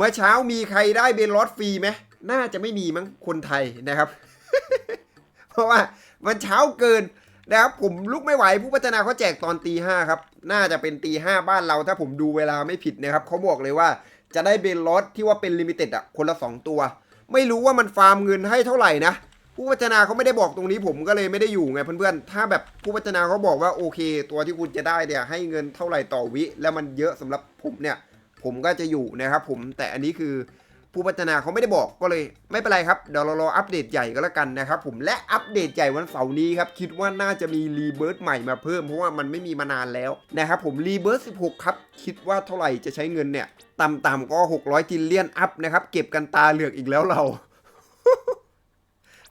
เมื่อเช้ามีใครได้เบนลอสฟรีไหมน่าจะไม่มีมั้งคนไทยนะครับ เพราะว่ามันเช้าเกินนะครับผมลุกไม่ไหวผู้พัฒนาเขาแจกตอนตีห้าครับ น่าจะเป็นตีห้าบ้านเราถ้าผมดูเวลาไม่ผิดนะครับเขาบอกเลยว่าจะได้เบนลอสที่ว่าเป็นลิมิเต็ดอะคนละ 2 ตัว ไม่รู้ว่ามันฟาร์มเงินให้เท่าไหร่นะผู้พัฒนาเขาไม่ได้บอกตรงนี้ผมก็เลยไม่ได้อยู่ไงเพื่อนๆ ถ้าแบบผู้พัฒนาเขาบอกว่าโอเค ตัวที่คุณจะได้เนี่ยให้เงินเท่าไหร่ต่อวิ แล้วมันเยอะสำหรับผมเนี่ย ผมก็จะอยู่นะครับผมแต่อันนี้คือผู้พัฒนาเขาไม่ได้บอกก็เลยไม่เป็นไรครับ เดี๋ยวเรารออัปเดตใหญ่ก็แล้วกันนะครับผมและอัปเดตใหญ่วันเสาร์นี้ครับ คิดว่าน่าจะมีรีเบิร์ตใหม่มาเพิ่มเพราะว่ามันไม่มีมานานแล้วนะครับผมรีเบิร์ต16 ครับ คิดว่าเท่าไหร่จะใช้เงินเนี่ย ต่ำๆก็ 600จิลเลียนอัพนะครับ เก็บกันตาเหลือกอีกแล้วเรา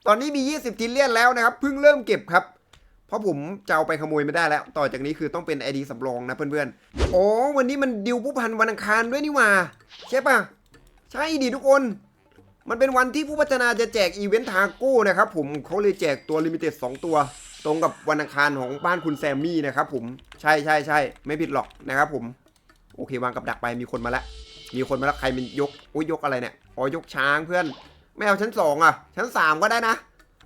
ตอนนี้มี 20จิลเลียนแล้วนะครับเพิ่งเริ่มเก็บครับ เพราะผมจะเอาไปขโมยไม่ได้แล้ว ต่อจากนี้คือต้องเป็น ID สำรองนะเพื่อนๆ อ๋อ วันนี้มันดิวผู้พันวันอังคารด้วยนี่ว่าใช่ปะใช่ดิทุกคน มันเป็นวันที่ผู้พัฒนาจะแจกอีเวนต์ทาโก้นะครับผมเขาเลยแจกตัวลิมิเต็ด2ตัว ตรงกับวันอังคารของบ้านคุณแซมมี่นะครับผมใช่ใช่ใช่ไม่ผิดหรอกนะครับผม โอเควางกับดักไปมีคนมาแล้วมีคนมาแล้วใครเป็นยกอุ้ยยกอะไรเนี่ยอ๋อยกช้างเพื่อน ไม่เอาชั้นสองอะ ชั้นสามก็ได้นะ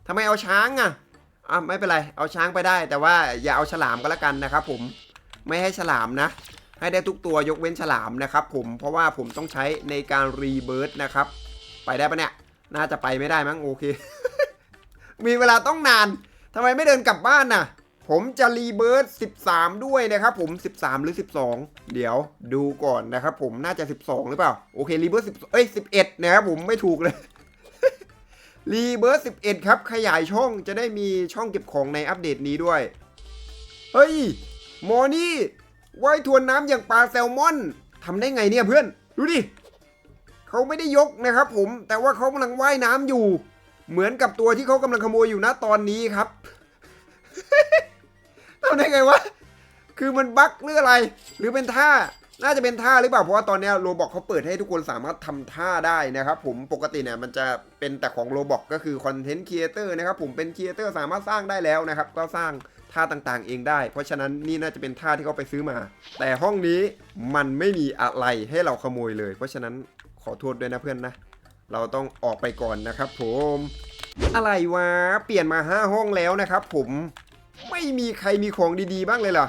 ทำไมเอาช้างอะ อะไม่เป็นไร เอาช้างไปได้ แต่ว่าอย่าเอาฉลามก็แล้วกันนะครับผมไม่ให้ฉลามนะ ให้ได้ทุกตัวยกเว้นฉลามนะครับผมเพราะว่าผมต้องใช้ในการรีเบิร์ดนะครับ ไปได้ปะเนี่ย น่าจะไปไม่ได้มั้งโอเค มีเวลาต้องนานทำไมไม่เดินกลับบ้านน่ะ ผมจะรีเบิร์ด13 ด้วยนะครับผม 13 หรือ 12 เดี๋ยวดูก่อนนะครับผมน่าจะ 12 หรือเปล่า โอเครีเบิร์ด10เอ้ย 11 นะครับผมไม่ถูกเลย รีเบิร์ด11 ครับ ขยายช่องจะได้มีช่องเก็บของในอัปเดตนี้ด้วย เฮ้ยมอนี่ว่ายทวนน้ำอย่างปลาแซลมอนทำได้ไงเนี่ยเพื่อน ดูดิเขาไม่ได้ยกนะครับผม แต่ว่าเขากำลังว่ายน้ำอยู่ เหมือนกับตัวที่เขากำลังขโมยอยู่นะตอนนี้ครับทำได้ไงวะ คือมันบั๊กหรืออะไร หรือเป็นท่า น่าจะเป็นท่าหรือเปล่าเพราะว่าตอนนี้โรบอกเขาเปิดให้ทุกคนสามารถทำท่าได้นะครับผมปกติเนี่ยมันจะเป็นแต่ของโรบอกก็คือคอนเทนต์ครีเอเตอร์นะครับผมเป็นครีเอเตอร์สามารถสร้างได้แล้วนะครับก็สร้างท่าต่างๆ เองได้ เพราะฉะนั้นนี่น่าจะเป็นท่าที่เขาไปซื้อมา แต่ห้องนี้มันไม่มีอะไรให้เราขโมยเลย เพราะฉะนั้นขอโทษด้วยนะเพื่อนนะ เราต้องออกไปก่อนนะครับ ผม อะไรวะเปลี่ยนมาห้าห้องแล้วนะครับ ผมไม่มีใครมีของดีๆ บ้างเลยเหรอ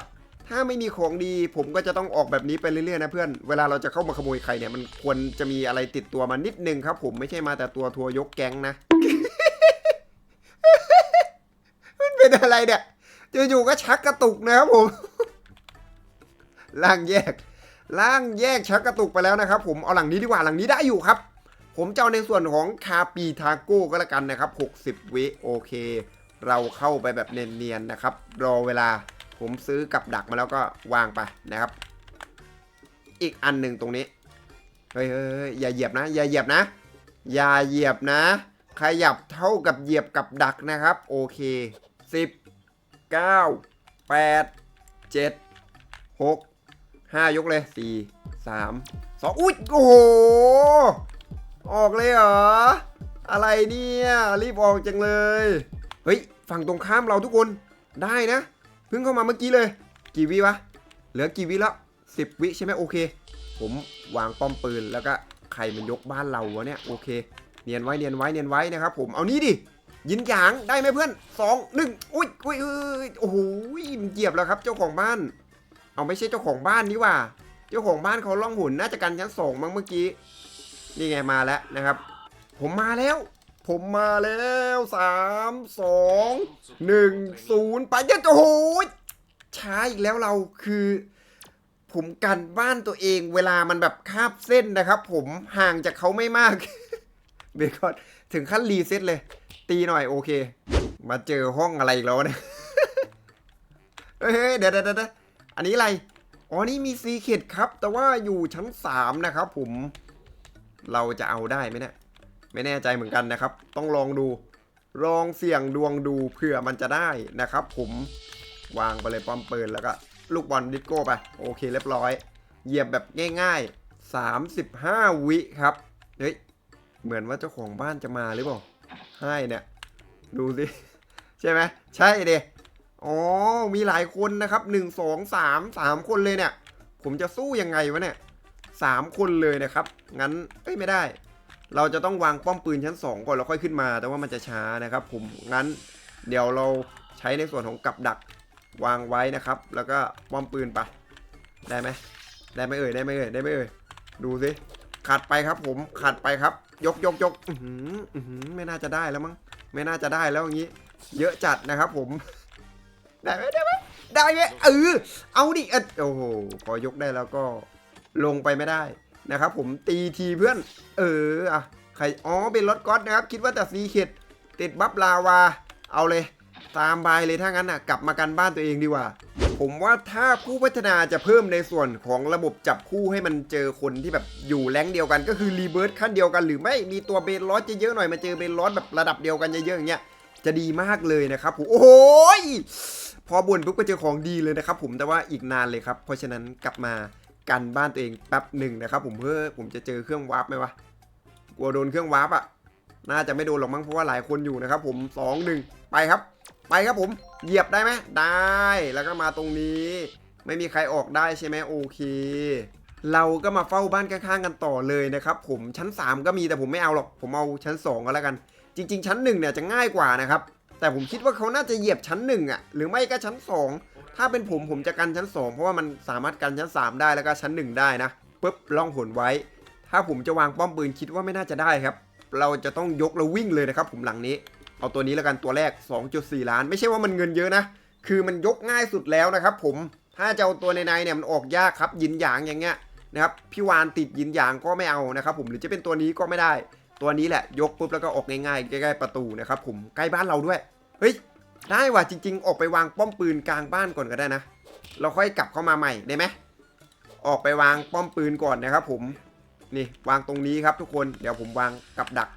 ถ้าไม่มีของดีผมก็จะต้องออกแบบนี้ไปเรื่อยๆนะเพื่อน เวลาเราจะเข้ามาขโมยใครเนี่ยมันควรจะมีอะไรติดตัวมานิดนึงครับผมไม่ใช่มาแต่ตัวทัวร์ยกแก๊งนะ มันเป็นอะไรเนี่ยอยู่ๆก็ชักกระตุกนะครับผม ล่างแยก ล่างแยกชักกระตุกไปแล้วนะครับ ผมเอาหลังนี้ดีกว่าหลังนี้ได้อยู่ครับ ผมจะเอาในส่วนของคาปีทาโก้ก็แล้วกันนะครับ 60 วิโอเค เราเข้าไปแบบเนียนๆนะครับ รอเวลา ผมซื้อกับดักมาแล้วก็วางไปนะครับ อีกอันหนึ่งตรงนี้เฮ้ยเฮ้ยเฮ้ยอย่าเหยียบนะ อย่าเหยียบนะ อย่าเหยียบนะ ขยับเท่ากับเหยียบกับดักนะครับ โอเค 10 9 8 7 6 5 ยกเลย 4 3 2 อุ้ยโอ้โห ออกเลยเหรอ อะไรเนี่ย รีบออกจังเลย เฮ้ย ฝั่งตรงข้ามเราทุกคนได้นะ เพิ่งเข้ามาเมื่อกี้เลย กี่วิวะ เหลือกี่วิแล้วสิบวิใช่ไหมโอเค ผมวางป้อมปืนแล้วก็ใครมันยกบ้านเราวะเนี่ยโอเค เนียนไว้เนียนไว้เนียนไว้นะครับผมเอานี่ดิยินหยางได้ไหมเพื่อนสองหนึ่งอุ้ยอุ้ยอุ้ยโอ้โหมันเหยียบแล้วครับเจ้าของบ้าน เอาไม่ใช่เจ้าของบ้านนี่ว่า เจ้าของบ้านเขาล่องหุ่นน่าจะกันชั้นสองมั้งเมื่อกี้นี่ไงมาแล้วนะครับ ผมมาแล้ว ผมมาแล้วสามสองหนึ่งศูนย์ไปยัดโอ้โหช้าอีกแล้วเราคือ ผมกันบ้านตัวเองเวลามันแบบคาบเส้นนะครับ ผมห่างจากเขาไม่มากเบคอนถึงขั้นรีเซ็ตเลย ตีหน่อยโอเค มาเจอห้องอะไรอีกแล้วเนี่ยเฮ้ยเฮ้ยเดี๋ยวเดี๋ยวเดี๋ยวอันนี้อะไร อ๋อนี่มีซีเคดครับ แต่ว่าอยู่ชั้นสามนะครับผมเราจะเอาได้ไหมเนี่ย ไม่แน่ใจเหมือนกันนะครับ ต้องลองดู ลองเสี่ยงดวงดูเผื่อมันจะได้นะครับ ผมวางไปเลยป้อมปืนแล้วก็ลูกบอลดิสโก้ไป โอเคเรียบร้อย เหยียบแบบง่าย ๆ 35 วิครับ เฮ้ย เหมือนว่าเจ้าของบ้านจะมาหรือเปล่าให้เนี่ย ดูสิ ใช่ไหมใช่เดอ๋อ มีหลายคนนะครับ 1 2 3 3 คนเลยเนี่ย ผมจะสู้ยังไงวะเนี่ยสามคนเลยนะครับ งั้นเอ้ยไม่ได้ เราจะต้องวางป้อมปืนชั้นสองก่อนแล้วค่อยขึ้นมา แต่ว่ามันจะช้านะครับ ผมงั้นเดี๋ยวเราใช้ในส่วนของกับดักวางไว้นะครับ แล้วก็ป้อมปืนไปได้ไหมได้ไหมเอ่ยได้ไหมเอ่ยได้ไหมเอ่ยดูสิขัดไปครับ ผมขัดไปครับ ยกยกยกอือหืออือหือไม่น่าจะได้แล้วมั้งไม่น่าจะได้แล้วอย่างนี้ เยอะจัดนะครับ ผม ได้ไหมได้ไหมได้ไหมเออเอาดิเออโอ้โหพอยกได้แล้วก็ลงไปไม่ได้ นะครับผมตีทีเพื่อนเอออะใครอ๋อเป็นรถก๊อตนะครับ คิดว่าแต่ซีเข็ดติดบัฟลาวา เอาเลย ตามบายเลยถ้างั้นอะกลับมากันบ้านตัวเองดีกว่า ผมว่าถ้าผู้พัฒนาจะเพิ่มในส่วนของระบบจับคู่ให้มันเจอคนที่แบบอยู่แรงเดียวกัน ก็คือรีเบิร์ตขั้นเดียวกัน หรือไม่มีตัวเบนลอสเยอะๆหน่อยมาเจอเบนลอสแบบระดับเดียวกันเยอะๆอย่างเงี้ยจะดีมากเลยนะครับผมโอ้โหยพอบ่นปุ๊บก็เจอของดีเลยนะครับผมแต่ว่าอีกนานเลยครับ เพราะฉะนั้นกลับมา กันบ้านตัวเองแป๊บหนึ่งนะครับ ผมเพื่อผมจะเจอเครื่องวาร์ปไหมวะกลัวโดนเครื่องวาร์ปอะน่าจะไม่โดนหรอกมั้งเพราะว่าหลายคนอยู่นะครับ ผมสองหนึ่งไปครับ ไปครับผมเหยียบได้ไหมได้แล้วก็มาตรงนี้ ไม่มีใครออกได้ใช่ไหมโอเค เราก็มาเฝ้าบ้านข้างๆกันต่อเลยนะครับ ผมชั้น 3 ก็มีแต่ผมไม่เอาหรอกผมเอาชั้น 2 ก็แล้วกัน จริง ๆ ชั้น1เนี่ยจะง่ายกว่านะครับ แต่ผมคิดว่าเขาน่าจะเหยียบชั้น1อะ หรือไม่ก็ชั้น2ถ้าเป็นผมผมจะกันชั้น2เพราะว่ามันสามารถกันชั้น3ได้แล้วก็ชั้น1ได้นะปุ๊บล่องหนไว้ ถ้าผมจะวางป้อมปืนคิดว่าไม่น่าจะได้ครับ เราจะต้องยกแล้ววิ่งเลยนะครับ ผมหลังนี้ เอาตัวนี้แล้วกันตัวแรก 2.4 ล้าน ไม่ใช่ว่ามันเงินเยอะนะคือมันยกง่ายสุดแล้วนะครับ ผมถ้าจะเอาตัวในในเนี่ยมันออกยากครับยินหยางอย่างเงี้ยนะครับพี่วานติดยินหยางก็ไม่เอานะครับ ผมหรือจะเป็นตัวนี้ก็ไม่ได้ ตัวนี้แหละยกปุ๊บแล้วก็ออกง่ายๆใกล้ๆประตูนะครับ ผมใกล้บ้านเราด้วย เฮ้ย ได้ว่ะจริง ๆ ออกไปวางป้อมปืนกลางบ้านก่อนก็ได้นะ เราค่อยกลับเข้ามาใหม่ได้ไหม ออกไปวางป้อมปืนก่อนนะครับผม นี่วางตรงนี้ครับทุกคน เดี๋ยวผมวางกับดัก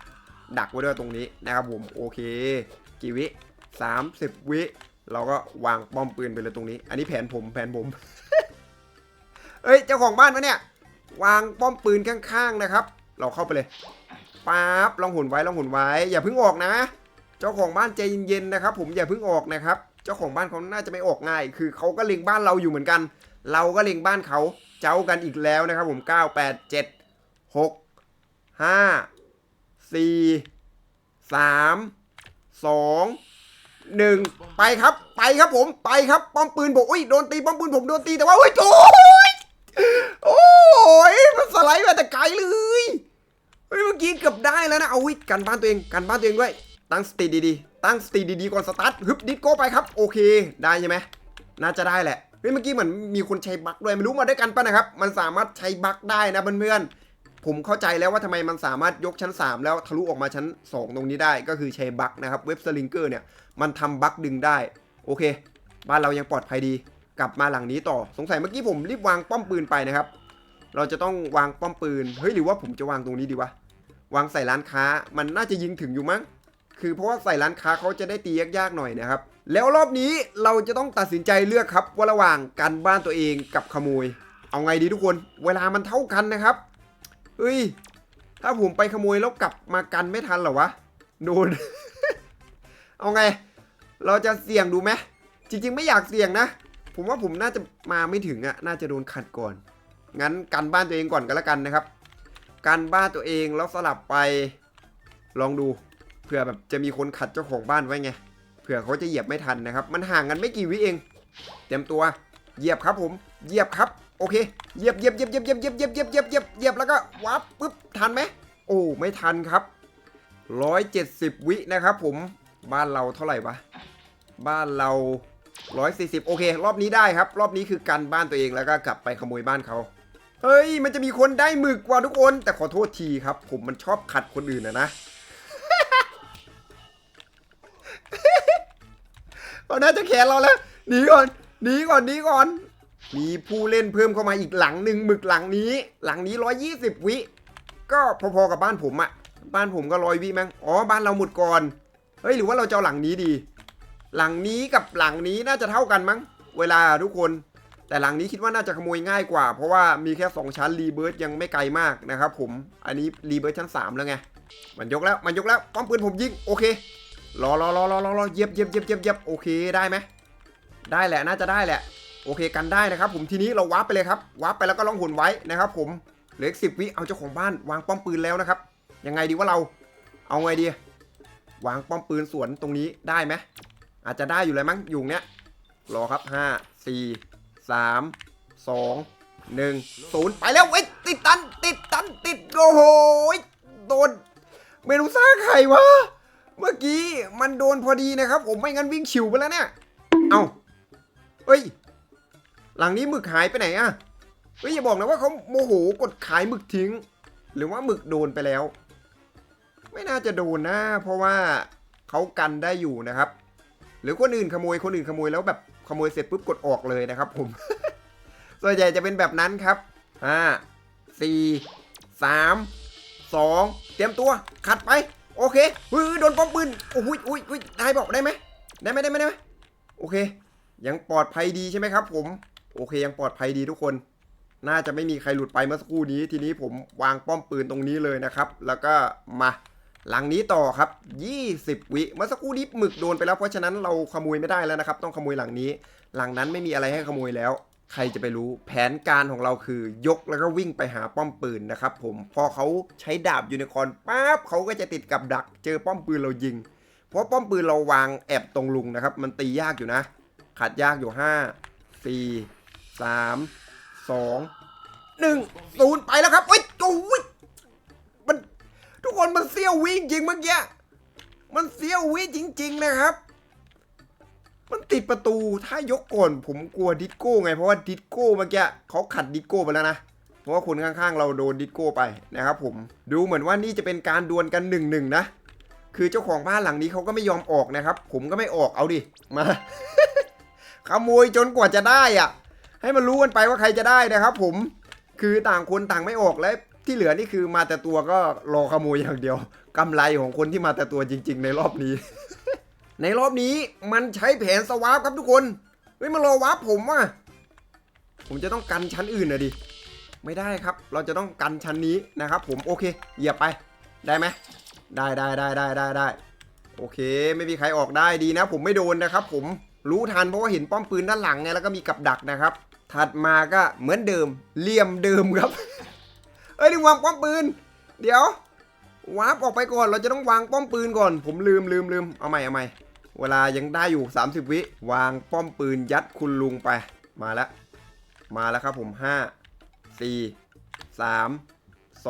ดักไว้ด้วยตรงนี้นะครับผม โอเค กี่วิ30วิ เราก็วางป้อมปืนไปเลยตรงนี้ อันนี้แผนผมแผนผม เอ้ยเจ้าของบ้านวะเนี่ย วางป้อมปืนข้างๆนะครับ เราเข้าไปเลยปั๊บลองหุ่นไว้ลองหุ่นไว้ อย่าเพิ่งออกนะ เจ้าของบ้านใจเย็นๆนะครับ ผมอย่าเพิ่งออกนะครับ เจ้าของบ้านเขาน่าจะไม่ออกง่าย คือเขาก็เล็งบ้านเราอยู่เหมือนกัน เราก็เล็งบ้านเขาเจ้ากันอีกแล้วนะครับ ผม 9 8 7 6 5สี่สามสองหนึ่งไปครับไปครับผมไปครับป้อมปืนผมอุ้ยโดนตีป้อมปืนผมโดนตีแต่ว่าโอ้ยโอ้ยโอ้ยมันสไลด์มาแต่ไกลเลยเฮ้ยเมื่อกี้เกือบได้แล้วนะเอาวิกันบ้านตัวเองกันบ้านตัวเองด้วย ตั้งสติดีๆ ตั้งสติดีๆก่อนสตาร์ทฮึบดิสโก้ไปครับ โอเค ได้ใช่ไหมน่าจะได้แหละเฮ้ยเมื่อกี้เหมือนมีคนใช้บั๊กด้วยไม่รู้มาด้วยกันปะนะครับ มันสามารถใช้บั๊กได้นะเพื่อนๆผมเข้าใจแล้วว่าทำไมมันสามารถยกชั้น 3 แล้วทะลุออกมาชั้น 2 ตรงนี้ได้ก็คือใช้บั๊กนะครับเว็บสลิงเกอร์เนี่ยมันทำบั๊กดึงได้ โอเค บ้านเรายังปลอดภัยดี กลับมาหลังนี้ต่อสงสัยเมื่อกี้ผมรีบวางป้อมปืนไปนะครับ เราจะต้องวางป้อมปืนเฮ้ยหรือว่าผมจะวางตรงนี้ดีวะวางใส่ร้านค้ามันน่าจะยิงถึงอยู่มั้ง คือเพราะว่าใส่ร้านค้าเขาจะได้ตียากๆหน่อยนะครับ แล้วรอบนี้เราจะต้องตัดสินใจเลือกครับว่าระหว่างการบ้านตัวเองกับขโมย เอาไงดีทุกคน เวลามันเท่ากันนะครับเฮ้ยถ้าผมไปขโมยแล้วกลับมากันไม่ทันเหรอวะโดน เอาไง เราจะเสี่ยงดูไหมจริง ๆ ไม่อยากเสี่ยงนะ ผมว่าผมน่าจะมาไม่ถึงอะน่าจะโดนขัดก่อน งั้นกันบ้านตัวเองก่อนก็แล้วกันนะครับ กันบ้านตัวเองแล้วสลับไป ลองดู เผื่อแบบจะมีคนขัดเจ้าของบ้านไว้ไงเผื่อเขาจะเหยียบไม่ทันนะครับ มันห่างกันไม่กี่วิเอง เตรียมตัวเหยียบครับผมเหยียบครับโอเคเหยียบเหยียบเหยียบเหยียบเหยียบเหยียบเหยียบเหยียบเหยียบเหยียบเหยียบแล้วก็วับปึ๊บทันไหมโอ้ไม่ทันครับ 170 วินะครับผมบ้านเราเท่าไหร่วะบ้านเรา 140 โอเค รอบนี้ได้ครับ รอบนี้คือกันบ้านตัวเองแล้วก็กลับไปขโมยบ้านเขาเฮ้ย มันจะมีคนได้หมึกกว่าทุกคน แต่ขอโทษทีครับ ผมมันชอบขัดคนอื่นนะนะ เขาน่าจะแขนเราแล้วหนีก่อนหนีก่อนหนีก่อน มีผู้เล่นเพิ่มเข้ามาอีกหลังหนึ่งหมึกหลังนี้ หลังนี้120วิ ก็พอๆกับบ้านผมอะบ้านผมก็ร้อยวิมั้งอ๋อบ้านเราหมดก่อนเฮ้ยหรือว่าเราจะเอาหลังนี้ดี หลังนี้กับหลังนี้น่าจะเท่ากันมั้ง เวลาทุกคน แต่หลังนี้คิดว่าน่าจะขโมยง่ายกว่า เพราะว่ามีแค่ 2 ชั้นรีเบิร์ตยังไม่ไกลมากนะครับผม อันนี้รีเบิร์ตชั้น 3 แล้วไง มันยกแล้ว มันยกแล้วป้อมปืนผมยิง โอเค รอรอรอรอรอรอเยียบเยียบเยียบเยียบเยียบโอเคได้ไหมได้แหละน่าจะได้แหละ โอเคกันได้นะครับ ผมทีนี้เราวาร์ปไปเลยครับวาร์ปไปแล้วก็ล่องหุ่นไว้นะครับผมเหลืออีกสิบวิเอาเจ้าของบ้านวางป้อมปืนแล้วนะครับยังไงดีว่าเราเอาไงดี วางป้อมปืนสวนตรงนี้ได้ไหมอาจจะได้อยู่เลยมั้งอยู่เนี้ยรอครับห้าสี่สามสองหนึ่งศูนย์ไปแล้วเว้ยติดตันติดตันติดโอ้โหโดนเมนูซ่าไข่วะ เมื่อกี้มันโดนพอดีนะครับ ผมไม่งั้นวิ่งฉิวไปแล้วเนี่ย เอาเฮ้ย หลังนี้หมึกหายไปไหนอะเฮ้ยอย่าบอกนะว่าเขาโมโหกดขายหมึกทิ้ง หรือว่าหมึกโดนไปแล้ว ไม่น่าจะโดนนะ เพราะว่าเขากันได้อยู่นะครับ หรือคนอื่นขโมยคนอื่นขโมยแล้วแบบขโมยเสร็จปุ๊บกดออกเลยนะครับ ผม ส่วนใหญ่จะเป็นแบบนั้นครับห้าสี่สามสองเตรียมตัวขัดไป โอเคเฮ้ยโดนป้อมปืนโอ้ยอุ้ยอุ้ยได้บอกได้ไหมได้ไหมได้ไหมได้ไหมโอเค ยังปลอดภัยดีใช่ไหมครับ ผม โอเคยังปลอดภัยดีทุกคน น่าจะไม่มีใครหลุดไปเมื่อสักครู่นี้ ทีนี้ผมวางป้อมปืนตรงนี้เลยนะครับ แล้วก็มาหลังนี้ต่อครับ 20 วิเมื่อสักครู่นี้หมึกโดนไปแล้วเพราะฉะนั้นเราขโมยไม่ได้แล้วนะครับ ต้องขโมยหลังนี้ หลังนั้นไม่มีอะไรให้ขโมยแล้ว ใครจะไปรู้แผนการของเราคือยกแล้วก็วิ่งไปหาป้อมปืนนะครับผมพอเขาใช้ดาบยูนิคอร์นปั๊บเขาก็จะติดกับดัก เจอป้อมปืนเรายิง เพราะป้อมปืนเราวางแอบตรงลุงนะครับ มันตียากอยู่นะ ขัดยากอยู่ห้าสี่สามสองหนึ่งศูนย์ไปแล้วครับเอ้ยโอ้ยมันทุกคนมันเสี้ยววิจริงเมื่อกี้มันเสี้ยววิจริง ๆ นะครับ มันติดประตูถ้ายกก่อนผมกลัวดิสโก้ไงเพราะว่าดิสโก้เมื่อกี้เขาขัดดิสโก้ไปแล้วนะเพราะว่าคนข้างๆ เราโดนดิสโก้ไปนะครับผมดูเหมือนว่านี่จะเป็นการดวลกันหนึ่งหนึ่งนะ คือเจ้าของบ้านหลังนี้เขาก็ไม่ยอมออกนะครับ ผมก็ไม่ออกเอาดิมาขโมยจนกว่าจะได้อะให้มันรู้กันไปว่าใครจะได้นะครับ ผมคือต่างคนต่างไม่ออกและที่เหลือนี่คือมาแต่ตัวก็รอขโมยอย่างเดียวกำไรของคนที่มาแต่ตัวจริง ๆ ในรอบนี้ ในรอบนี้มันใช้แผนสวาปครับทุกคน เฮ้ยมันรอวาร์ปผมว่ะ ผมจะต้องกันชั้นอื่นนะดิ ไม่ได้ครับ เราจะต้องกันชั้นนี้นะครับ ผมโอเค เหยียบไป ได้ไหมได้ได้ได้ได้ได้ได้โอเค ไม่มีใครออกได้ดีนะ ผมไม่โดนนะครับ ผมรู้ทันเพราะว่าเห็นป้อมปืนด้านหลังไงแล้วก็มีกับดักนะครับ ถัดมาก็เหมือนเดิมเหลี่ยมเดิมครับ เอ้ยนี่วางป้อมปืน เดี๋ยววาร์ปออกไปก่อนเราจะต้องวางป้อมปืนก่อน ผมลืมลืมลืมเอาใหม่เอาใหม่ เวลายังได้อยู่ 30 วิ วางป้อมปืนยัดคุณลุงไป มาแล้ว มาแล้วครับผม 5 4 3 2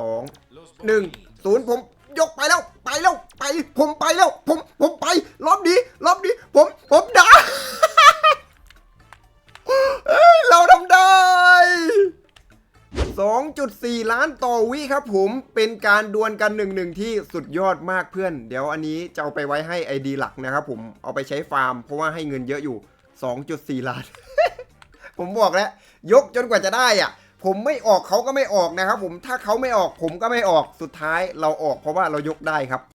1 0 ผมยกไปแล้ว ไปแล้ว ไป ผมไปแล้ว ผม ผมไป รอบนี้ รอบนี้ ผม ผมได้ 2.4 ล้านต่อวิครับผมเป็นการดวลกันหนึ่งหนึ่งที่สุดยอดมากเพื่อน เดี๋ยวอันนี้จะเอาไปไว้ให้ ID หลักนะครับผมเอาไปใช้ฟาร์ม เพราะว่าให้เงินเยอะอยู่ 2.4 ล้าน ผมบอกแล้ว ยกจนกว่าจะได้อะ ผมไม่ออกเขาก็ไม่ออกนะครับผมถ้าเขาไม่ออกผมก็ไม่ออกสุดท้ายเราออกเพราะว่าเรายกได้ครับ